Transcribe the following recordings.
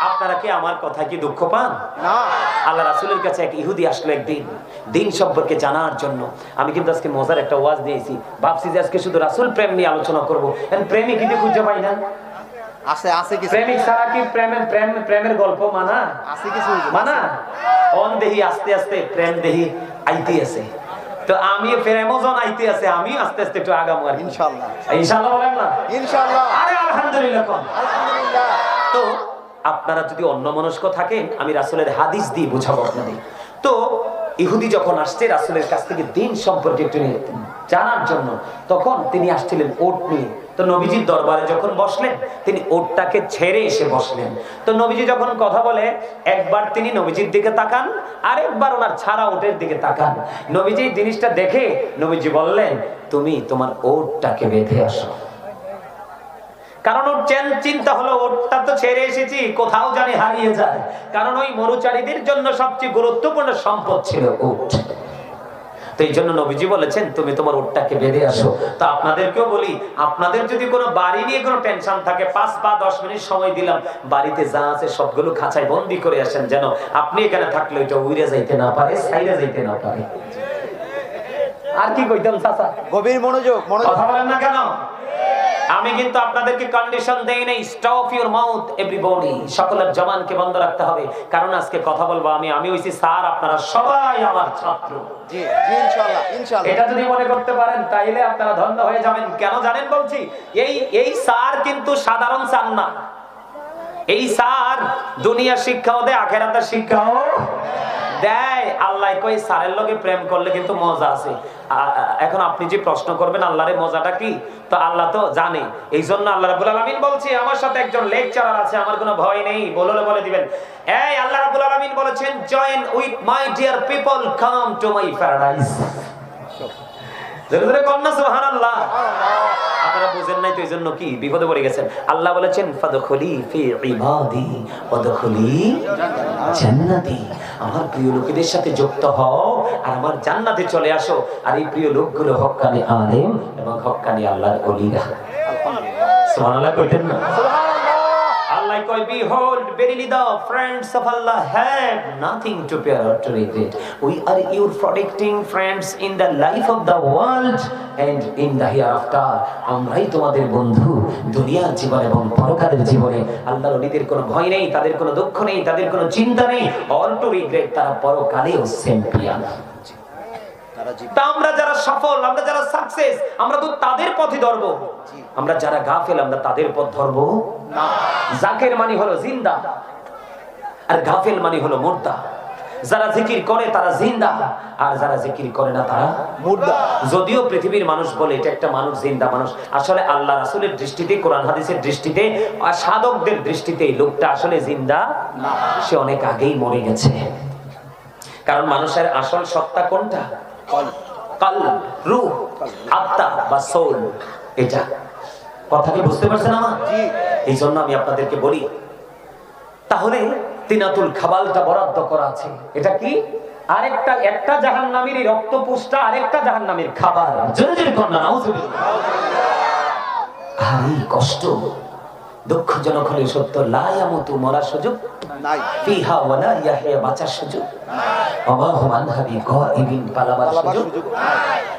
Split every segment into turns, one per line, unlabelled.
আপনারা কি আমার কথা কি দুঃখ পান?
না।
আল্লাহ রাসুলের কাছে এক ইহুদি আসলো একদিন। দিন সম্পর্কে জানার জন্য। আমি কিন্তু আজকে মজার একটা ওয়াজ দিয়েছি। ভাবছি যে আজকে শুধু রাসুল প্রেম নিয়ে আলোচনা করব। প্রেমিক কিন্তু খুঁজে পাই না?
আছে আছে কিছু।
প্রেমিক ছাড়া কি প্রেমের প্রেম প্রেমের গল্প মানা?
আছে কিছু
মানা? অন দেহি আস্তে আস্তে প্রেম দেহি আইতে আছে। তো আমি প্রেমজন আইতে আছে আমি আস্তে আস্তে একটু আগাম আর কি।
ইনশাআল্লাহ।
ইনশাআল্লাহ বলেন না?
ইনশাআল্লাহ।
আরে আলহামদুলিল্লাহ
আলহামদুলিল্লাহ।
তো আপনারা যদি অন্য মনস্ক থাকেন, আমি রাসুলের হাদিস দিয়ে বুঝাবো আপনাদের। তো, ইহুদি যখন আসছে, রাসুলের কাছ থেকে দিন সম্পর্কে একটু জানার জন্য। তখন তিনি আসছিলেন ওট নিয়ে। তো নবীজির দরবারে যখন বসলেন, তিনি ওটটাকে ছেড়ে এসে বসলেন। তো নবীজি যখন কথা বলে, একবার তিনি নবীজির দিকে তাকান, আরেকবার ওনার ছাড়া ওটের দিকে তাকান। নবীজি জিনিসটা দেখে নবীজি বললেন, তুমি তোমার ওটটাকে বেঁধে আসো। কারণ ওর চেন- চিন্তা হলো ওটা তো ছেড়ে এসেছি কোথাও জানি হারিয়ে যায়। কারণ ওই মরুচারীদের জন্য সবচেয়ে গুরুত্বপূর্ণ সম্পদ ছিল তো এই জন্য নবীজি বলেছেন তুমি তোমার বেঁধে আসো। তো আপনাদেরকেও বলি আপনাদের যদি কোনো বাড়ি নিয়ে কোনো টেনশন থাকে পাঁচ বা দশ মিনিট সময় দিলাম বাড়িতে যা আছে সবগুলো খাঁচায় বন্দি করে আসেন যেন আপনি এখানে থাকলে ওইটা উইরে যাইতে না পারে সাইরে যাইতে না পারে। আর কি কইতাম চাচা?
গভীর মনোযোগ মনোযোগ।
কথা বলেন না কেন? আমি কিন্তু আপনাদেরকে কন্ডিশন দেই নাই স্টপ ইউর মাউথ এভরিবডি সকলের জবানকে বন্ধ রাখতে হবে। কারণ আজকে কথা বলব আমি আমি হইছি স্যার আপনারা সবাই আমার ছাত্র।
জি ইনশাআল্লাহ ইনশাআল্লাহ।
এটা যদি মনে করতে পারেন তাইলে আপনারা ধন্য হয়ে যাবেন। কেন জানেন বলছি? এই এই স্যার কিন্তু সাধারণ স্যার না। এই স্যার দুনিয়া শিক্ষাও দেয় আখেরাতের শিক্ষাও দেয়, আল্লাহ কই সারের লোকে প্রেম করলে কিন্তু মজা আছে। এখন আপনি যে প্রশ্ন করবেন, আল্লাহর মজাটা কি? তো আল্লাহ তো জানে। এই জন্য আল্লাহ রাব্বুল আলামিন বলছি, আমার সাথে একজন লেকচারার আছে, আমার কোনো ভয় নেই। বললে বলে দিবেন, এই আল্লাহ রাব্বুল আলামিন বলেছেন join with my dear people come to my paradise আমার প্রিয় লোকেদের সাথে যুক্ত হও আর আমার জান্নাতে চলে আসো। আর এই প্রিয় লোকগুলো হক্কানি আলেম এবং হক্কানি আল্লাহর ওলিরা। সুবহানাল্লাহ না? কয় behold verily the friends of Allah have nothing to fear or to regret we are your protecting friends in the life of the world and in the hereafter আমরাই তোমাদের বন্ধু দুনিয়ার জীবন এবং পরকালের জীবনে আল্লাহর ওলিদের কোনো ভয় নেই তাদের কোনো দুঃখ নেই তাদের কোনো চিন্তা নেই or to regret তারা পরকালেও চ্যাম্পিয়ন তা আমরা যারা সফল আমরা যারা সাকসেস আমরা তো তাদের পথে ধরবো। আমরা যারা গাফেল আমরা তাদের পথ ধরবো।
না।
জাকের মানে হলো জিন্দা আর গাফেল মানে হলো মুর্দা। যারা জিকির করে তারা জিন্দা আর যারা জিকির করে না তারা
মুর্দা।
যদিও পৃথিবীর মানুষ বলে এটা একটা মানুষ জিন্দা মানুষ আসলে আল্লাহ রাসুলের দৃষ্টিতে কোরআন হাদিসের দৃষ্টিতে আর সাধকদের দৃষ্টিতে লোকটা আসলে জিন্দা। সে অনেক আগেই মরে গেছে। কারণ মানুষের আসল সত্তা কোনটা?
কল
কাল রূহ আত্মা বা সোল এটা। কথা কি বুঝতে পারছেন আমার? এই জন্য আমি আপনাদেরকে বলি তাহলে তিনাতুল খাবালটা বরাদ্দ করা আছে। এটা কি? আরেকটা একটা জাহান নামের রক্ত পুষ্টা আরেকটা জাহান নামের খাবার। জোরে জোরে কন্যা নাউজুবিল্লাহ। আরে কষ্ট। দুঃখজনক হলে সত্য লায়ামতু মরার সুযোগ
নাই।
ফিহা ওয়ালা ইয়াহিয়া বাঁচার সুযোগ অবাহ মানহাবি গাইবিন পালাবার
পালাবার
সুযোগ
সুযোগ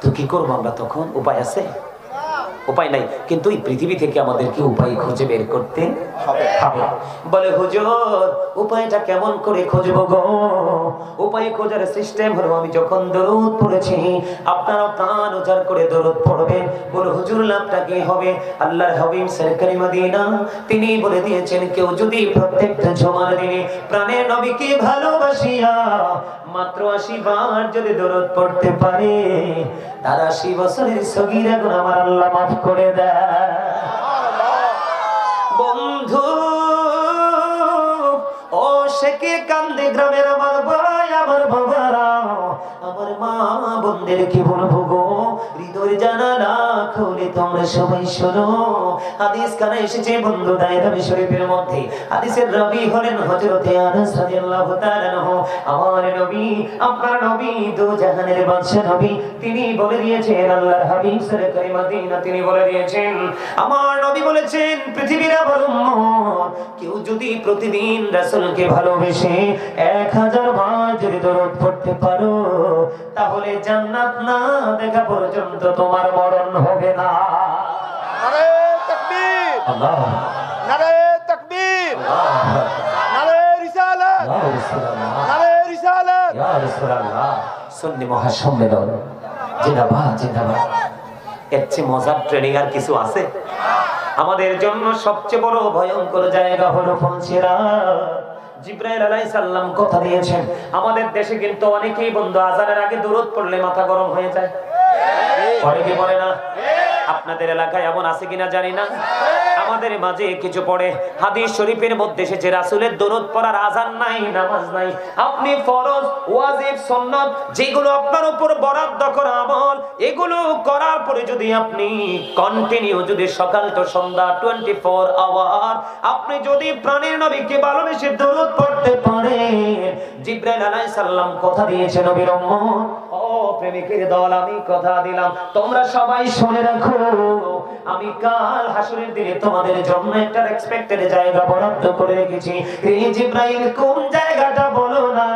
তো কি করব আমরা তখন? উপায় আছে? উপায় নাই। কিন্তু এই পৃথিবী থেকে আমাদেরকে উপায় খুঁজে বের করতে
হবে।
বলে হুজুর উপায়টা কেমন করে খুঁজব গো? উপায় খোঁজার সিস্টেম হলো আমি যখন দরুদ পড়েছি আপনারা প্রাণ উজাড় করে দরুদ পড়বেন। বলে হুজুর লাভটা কি হবে? আল্লাহর হাবিব সরকারি মদিনা তিনি বলে দিয়েছেন কেউ যদি প্রত্যেকটা জমার দিনে প্রাণের নবীকে ভালোবাসিয়া মাত্র আশি বার যদি দরুদ পড়তে পারে তার আশি বছরের সগিরা গুণ আমার আল্লাহ মাফ করে দেয়। বন্ধু, ও সে কে কান্দে গ্রামের আমার ভাই, আমার বাবারা, আমার মা বন্ধের কি বলব গো? হৃদয় জানা জানালা খুলে, তোমরা সবাই শোনো। হাদিস কানে এসেছে, বন্ধু দায়রাবি শরীফের মধ্যে। হাদিসের রবি হলেন হযরতে আনাস রাদিয়াল্লাহু তাআলা আনহু। আমার নবী আপনার নবী, দু জাহানের বাদশা নবী, তিনি বলে দিয়েছেন, আল্লাহর হাবিব সরকারি মদিনা তিনি বলে দিয়েছেন, আমার নবী বলেছেন, পৃথিবীর আবার উম্মত। কেউ যদি প্রতিদিন রাসূলকে ভালোবেসে এক হাজার বার যদি দরদ পড়তে পারো, তাহলে জান্নাত না দেখা পর্যন্ত তোমার মরণ হবে। না।
নারে তাকবীর।
আল্লাহ।
নারে তাকবীর। নারে রিসালাত। নারে রিসালাত।
ইয়া রাসূলুল্লাহ। সুন্নি মহাসম্মেলন। জিন্দাবাদ জিন্দাবাদ। এর চেয়ে মজার ট্রেনিং আর কিছু আছে? আমাদের জন্য সবচেয়ে বড় ভয়ঙ্কর জায়গা হলো পৌঁছেরা জিব্রাইল আলাইহিস সালাম কথা দিয়েছেন। আমাদের দেশে কিন্তু অনেকেই বন্ধু আজানের আগে দূরত পড়লে মাথা গরম হয়ে যায়। পরে কি পড়ে না আপনাদের এলাকায় এমন আছে কিনা জানি না। আমাদের মাঝে কিছু পড়ে। হাদিস শরীফের মধ্যে এসেছে, রাসূলের দরুদ পড়ার আজান নাই, নামাজ নাই। আপনি ফরজ, ওয়াজিব, সুন্নাত, যেগুলো আপনার উপর বরাদ্দ করা আমল, এগুলো করার পরে যদি আপনি কন্টিনিউ যদি সকাল তো সন্ধ্যা 24 আওয়ার আপনি যদি প্রাণের নবীকে ভালোবেসে দরুদ পড়তে পারেন। জিব্রাইল আলাইহিস সালাম কথা দিয়েছে নবীর উম্মত। প্রেমিকের দল আমি কথা দিলাম। তোমরা সবাই শুনে রাখো। আমি কাল হাসুরের দিনে তোমাদের জন্য একটা এক্সপেক্টেড জায়গা বরাদ্দ করে রেখেছি। এই জিব্রাইল কোন জায়গাটা বলো না?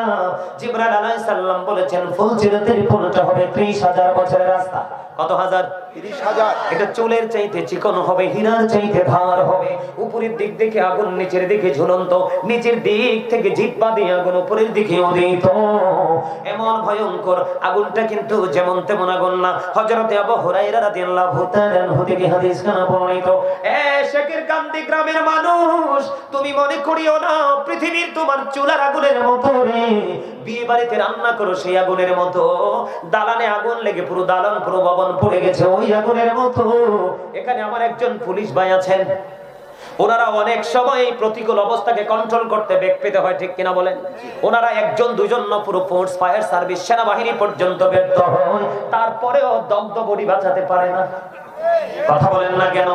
জিব্রাইল আলাইহিস সালাম বলেছেন ফুলচিরতের পুলটা হবে 30000 বছরের রাস্তা। কত হাজার?
তিরিশ হাজার।
এটা চুলের চাইতে চিকন হবে হীরার চাইতে ধার হবে। উপরের দিক থেকে আগুন নিচের দিকে ঝুলন্ত। নিচের দিক থেকে জিব্বা দিয়ে আগুন উপরের দিকে উদিত এমন ভয়ঙ্কর আগুনটা কিন্তু যেমন তেমন আগুন না। হযরতে আবু হুরায়রা রাদিয়াল্লাহু তাআলা আনহু থেকে হাদিস খানা বর্ণিত, এ শেখের কান্দি গ্রামের মানুষ, তুমি মনে করিও না, পৃথিবীর তোমার চুলার আগুনের মতো রে। বিয়ে বাড়িতে রান্না করো সেই আগুনের মতো। দালানে আগুন লেগে পুরো দালান, পুরো ভবন পড়ে গেছে ওই আগুনের মতো। এখানে আমার একজন পুলিশ ভাই আছেন। ওনারা অনেক সময় এই প্রতিকূল অবস্থাকে কন্ট্রোল করতে বেগ পেতে হয়, ঠিক কিনা বলেন? ওনারা একজন, দুজন পুরো ফোর্স ফায়ার সার্ভিস সেনাবাহিনী পর্যন্ত ব্যর্থ হয় তারপরেও দগ্ধ বডি বাঁচাতে পারে না। কথা বলেন না কেন?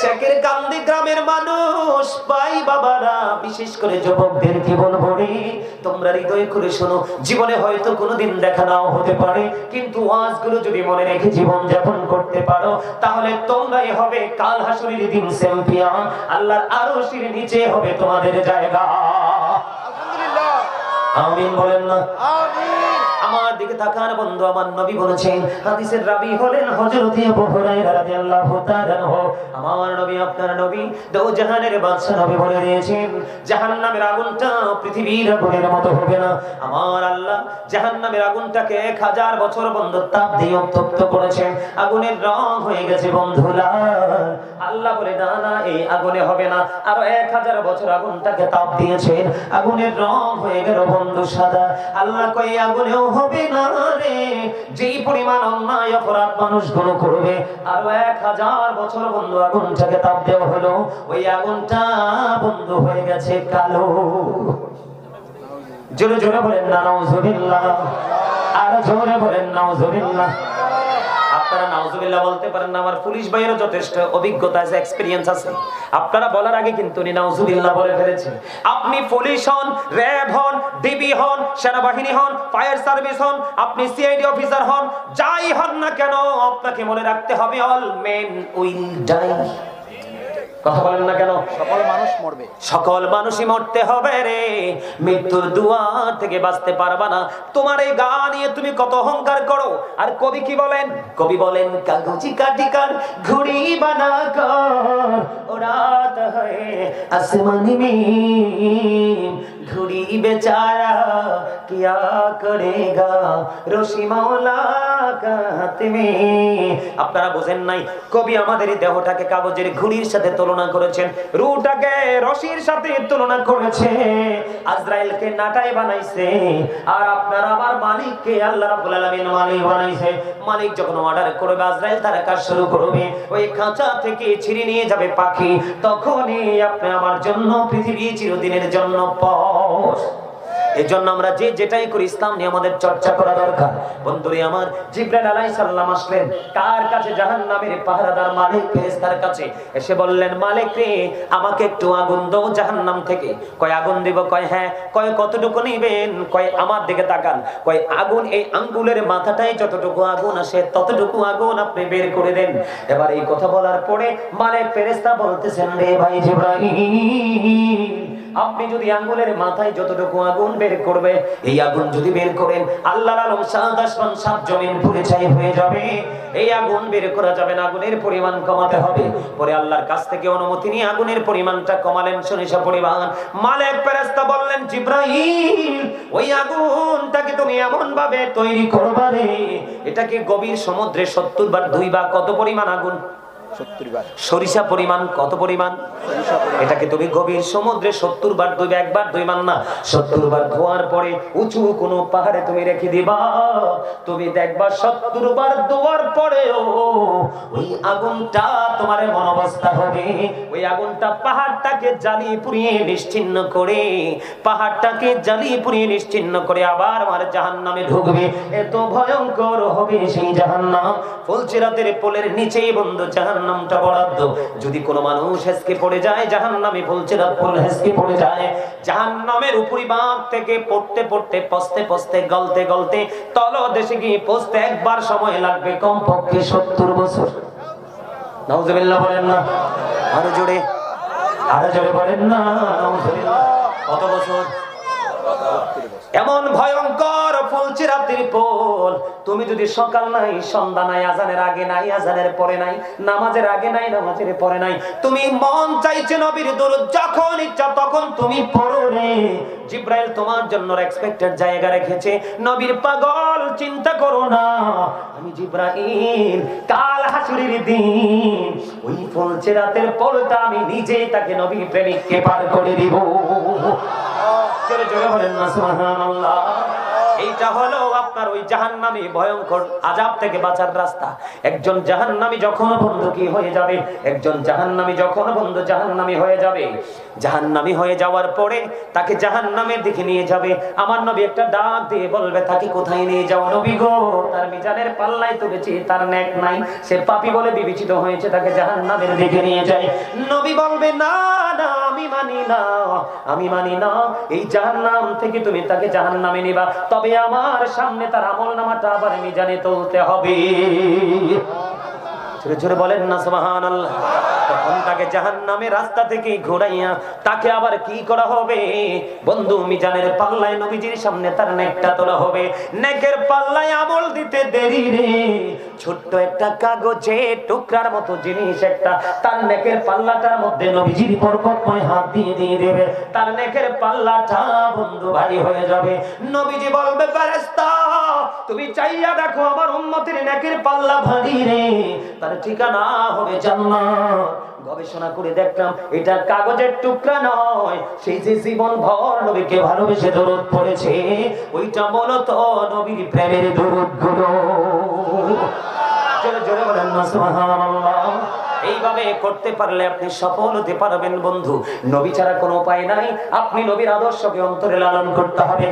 শেখের কান্দি গ্রামের মানুষ ভাই বাবারা বিশেষ করে যুবকদের জীবন ভরে তোমরা হৃদয় করে শোনো জীবনে হয়তো কোনোদিন দেখা নাও হতে পারে কিন্তু ওয়াজগুলো যদি মনে রেখে জীবন যাপন করতে পারো তাহলে তোমরাই হবে কাল হাসুরের দিন চ্যাম্পিয়ন আল্লাহর আরশের নিচে হবে তোমাদের জায়গা।
আলহামদুলিল্লাহ।
আমিন বলেন না।
আমিন।
আমার দিকে তাকান, বন্ধু আমার নবী বলেছেন, হাদিসের রাবি হলেন হযরত আবু হুরায়রা রাদিয়াল্লাহু তাআলা আনহু। আমার নবী, আপনার নবী দো জাহানের বাদশা নবী বলে দিয়েছেন, জাহান্নামের আগুনটা পৃথিবীর আগুনের মতো হবে না। আমার আল্লাহ জাহান্নামের আগুনটাকে 1000 বছর বন্ধু তাপ দিয়ে উত্তপ্ত করেছেন। আগুনের রং হয়ে গেছে, বন্ধু, লাল। আল্লাহ বলে, না না, এই আগুনে হবে না। আরও 1000 বছর আগুনটাকে তাপ দিয়েছেন। আগুনের রং হয়ে গেল, বন্ধু, সাদা। আল্লাহ কই আগুনেও হবে না রে যেই পরিমাণ অন্যায়, অপরাধ মানুষগুলো করবে, আরও এক হাজার বছর বন্ধু আগুনটাকে তাপ দেওয়া হলো। ওই আগুনটা বন্ধ হয়ে গেছে কালো। জোরে জোরে বলেন না নাউজুবিল্লাহ। আর জোরে বলেন, নাউজুবিল্লাহ। আপনারা নাউজুবিল্লাহ বলতে পারেন না, আমার পুলিশ ভাইয়েরও যথেষ্ট অভিজ্ঞতা আছে এক্সপেরিয়েন্স আছে। আপনারা বলার আগে কিন্তু উনি নাউজুবিল্লাহ বলে ফেলেছেন। আপনি পুলিশ হন, র্যাব হন, ডিবি হন, সেনাবাহিনী হন, ফায়ার সার্ভিস হন, আপনি সিআইডি অফিসার হন, যাই হন না কেন, আপনাকে মনে রাখতে হবে অল মেন উইল ডাই কথা বলেন না কেন?
সকল মানুষ মরবে।
সকল মানুষই মরতে হবে রে। মৃত্যুর দুয়ার থেকে বাঁচতে পারবা না। তোমার এই গা নিয়ে তুমি কত অহংকার করো? আর কবি কি বলেন? কবি বলেন কাগজি কাটি কার ঘুড়ি বানা কর। ওরাত হয় আসমানি में ঘুড়ি বেচারা কিয়া করেগা? রশি মাওলা কাত আপনারা বোঝেন নাই, কবি আমাদের দেহটাকে কাগজের ঘুড়ির সাথে তুলনা করেছেন রুটাকে রশির সাথে তুলনা করেছে, আজরাইলকে নাটাই বানাইছে, আর আপনার আমার মালিককে আল্লাহ রাব্বুল আলামিন মালিক বানাইছে। মালিক যখন অর্ডার করবে, আজরাইল তার কাজ শুরু করবে, ওই খাঁচা থেকে ছিঁড়ে নিয়ে যাবে পাখি, তখনই আপনি আমার জন্য পৃথিবী চিরদিনের জন্য পথ এই জন্য আমরা যে যেটাই করি, ইসলাম নিয়ে আমাদের চর্চা করা দরকার। বন্ধুরে আমার, জিব্রাইল আলাইহিস সালাম আসলেন, কার কাছে? জাহান্নামের পাহারাদার মালিক, ফেরেশতার কাছে। এসে বললেন, মালিক রে, আমাকে একটু আগুন দাও জাহান্নাম থেকে। কয় আগুন দিব? কয় হ্যাঁ। কয় কতটুকু নিবেন? কয় আমার দিকে তাকান। কয় আগুন, এই আঙ্গুলের মাথাটাই যতটুকু আগুন আসে, ততটুকু আগুন আপনি বের করে দেন। এবার এই কথা বলার পরে মালিক ফেরেশতা বলতেছেন, রে ভাই জিব্রাইল আপনি যদি আঙ্গুলের মাথায় যতটুকু আগুন বের করবে, এই আগুন যদি বের করেন, আল্লাহর আলম সাত আসমান, সাত জমিন পুরে ছাই হয়ে যাবে। এই আগুন বের করা যাবে না, আগুনের পরিমাণ কমাতে হবে। পরে আল্লাহর কাছ থেকে অনুমতি নিয়ে আগুনের পরিমাণটা কমালেন সনিসা পরিমাণ। মালিক ফেরেশতা বললেন জিব্রাহিম ওই আগুনটাকে তুমি এমন ভাবে তৈরি করবা রে। এটাকে গভীর সমুদ্রে সত্তর বার দুই বা কত পরিমাণ আগুন? সরিষা পরিমাণ কত পরিমাণ? এটাকে তুমি গভীর সমুদ্রে সত্তর বার দুই একবার দুই মান না? সত্তর বার ধোয়ার পরে উঁচু কোনো পাহাড়ে তুমি রেখে দিবা। তুমি দেখবা সত্তর বার ধোয়ার পরেও ওই আগুনটা তোমার এমন অবস্থা হবে। ওই আগুনটা পাহাড়টাকে জ্বালিয়ে পুড়িয়ে নিশ্চিন্ন করে পাহাড়টাকে জ্বালিয়ে পুড়িয়ে নিশ্চিন্ন করে আবার আমার জাহান নামে ঢুকবে। এত ভয়ঙ্কর হবে সেই জাহান্নাম। ফুলচিরাতের পোলের নিচেই বন্ধু জাহান্নামটা বরাদ্দ। যদি কোনো মানুষ হেসকে পড়ে যায়, জাহান্নামে ফুলচিরাত পোল হেসকে পড়ে যায়। জাহান্নামের উপরিভাগ থেকে পড়তে পড়তে, পস্তে পস্তে, গলতে গলতে তল দেশে গিয়ে পৌঁছতে একবার সময় লাগবে, কমপক্ষে সত্তর বছর। নাউজুবিল্লাহ বলেন না। আরও জোরে। আরও জোরে বলেন না। নাউজুবিল্লাহ। কত বছর? এমন ভয়ঙ্কর ফুলছে রাত্রির পোল তুমি যদি সকাল নাই, সন্ধ্যা নাই, আজানের আগে নাই, আজানের পরে নাই, নামাজের আগে নাই, নামাজের পরে নাই, তুমি মন চাইছে নবীর দরুদ যখন ইচ্ছা তখন তুমি পড়ো রে। জিব্রাইল তোমার জন্য এক্সপেক্টেড জায়গা রেখেছে। নবীর পাগল, চিন্তা করো না। আমি জিব্রাইল, কাল হাসুরির দিন। ওই ফুলছে রাতের পোলটা আমি নিজেই তাকে নবীর প্রেমিককে পার করে দিব। জোরে জোরে বলেন না, সুবহানাল্লাহ। এইটা হলো আপনার ওই জাহান্নামী ভয়ঙ্কর আজাব থেকে বাঁচার রাস্তা। একজন জাহান্নামি যখন বন্ধু কি হয়ে যাবে, একজন জাহান্নামি যখন বন্ধু জাহান্নামি হয়ে যাবে জাহান্নামী হয়ে যাওয়ার পরে তাকে জাহান্নামের দিকে নিয়ে যাবে। আমার নবী একটা ডাক দিয়ে বলবে, তাকে কোথায় নিয়ে যাও নবী গো? তার মিজানের পাল্লায় তুলেছি, তার নেক নাই। সে পাপী বলে বিবেচিত হয়েছে, তাকে জাহান্নামের দিকে নিয়ে যায়। নবী বলবে, না না, আমি মানি না, আমি মানি না। এই জাহান্নাম থেকে তুমি তাকে জাহান্নামে নিবা। তবে আমার সামনে তার আমল নামাটা আবার মিজানে তুলতে হবে। জোরে জোরে বলেন না, সুবহানাল্লাহ। তখন তাকে জাহান্নামের রাস্তা থেকে ঘোরাইয়া তাকে আবার কি করা হবে? বন্ধু, মিজানের পাল্লায় নবীজির সামনে তার নেকটা তোলা হবে। নেকের পাল্লায় আমল দিতে দেরি রে। ছোট্ট একটা কাগজে টুকরার মতো জিনিস একটা, তার নেকের পাল্লাটার মধ্যে নবীজির বরকতময় হাত দিয়ে দিয়ে দেবে। তার নেকের পাল্লাটা বন্ধু ভারী হয়ে যাবে। নবীজি বলবে, ফেরেশতা, তুমি চাইয়া দেখো আমার উম্মতের নেকের পাল্লা ভারী রে। তার ঠিকানা হবে জান্নাত। গবেষণা করে দেখলাম, এটা কাগজের টুকরা নয়। সেই যে জীবন ভর নবীকে ভালোবেসে দরদ পড়েছে, ওইটা মূলত নবীর প্রেমের দরদগুলো এইভাবে করতে পারলে আপনি সফল হতে পারবেন, বন্ধু। নবী ছাড়া কোনো উপায় নাই। আপনি নবীর আদর্শকে অন্তরে লালন করতে হবে।